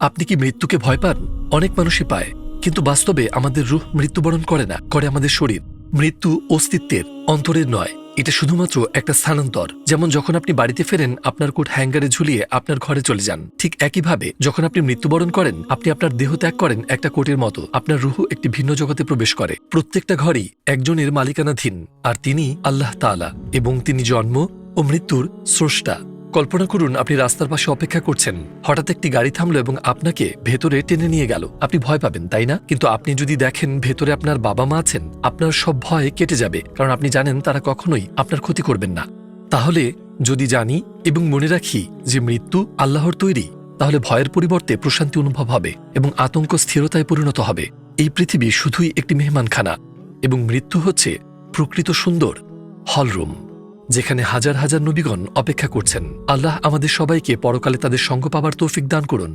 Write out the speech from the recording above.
আপনি কি মৃত্যুকে ভয় পান? অনেক মানুষই পায়। কিন্তু বাস্তবে আমাদের রুহ মৃত্যুবরণ করে না, করে আমাদের শরীর। মৃত্যু অস্তিত্বের, অন্তরের নয়। এটা শুধুমাত্র একটা স্থানান্তর। যেমন যখন আপনি বাড়িতে ফেরেন, আপনার কোট হ্যাঙ্গারে ঝুলিয়ে আপনার ঘরে চলে যান। ঠিক একইভাবে, যখন আপনি মৃত্যুবরণ করেন, আপনি আপনার দেহ ত্যাগ করেন একটা কোটের মতো। আপনার রুহু একটি ভিন্ন জগতে প্রবেশ করে। প্রত্যেকটা ঘরই একজনের মালিকানাধীন, আর তিনি আল্লাহ তাআলা, এবং তিনি জন্ম ও মৃত্যুর স্রষ্টা। কল্পনা করুন, আপনি রাস্তার পাশে অপেক্ষা করছেন। হঠাৎ একটি গাড়ি থামলো এবং আপনাকে ভেতরে টেনে নিয়ে গেল। আপনি ভয় পাবেন, তাই না? কিন্তু আপনি যদি দেখেন ভেতরে আপনার বাবা মা আছেন, আপনার সব ভয় কেটে যাবে। কারণ আপনি জানেন, তারা কখনোই আপনার ক্ষতি করবেন না। তাহলে যদি জানি এবং মনে রাখি যে মৃত্যু আল্লাহর তৈরি, তাহলে ভয়ের পরিবর্তে প্রশান্তি অনুভব হবে এবং আতঙ্ক স্থিরতায় পরিণত হবে। এই পৃথিবী শুধুই একটি মেহমানখানা এবং মৃত্যু হচ্ছে প্রকৃত সুন্দর হলরুম। যেখানে হাজার হাজার নবীগণ অপেক্ষা করছেন। আল্লাহ আমাদের সবাইকে পরকালে তাদের সঙ্গ পাবার তৌফিক দান করুন।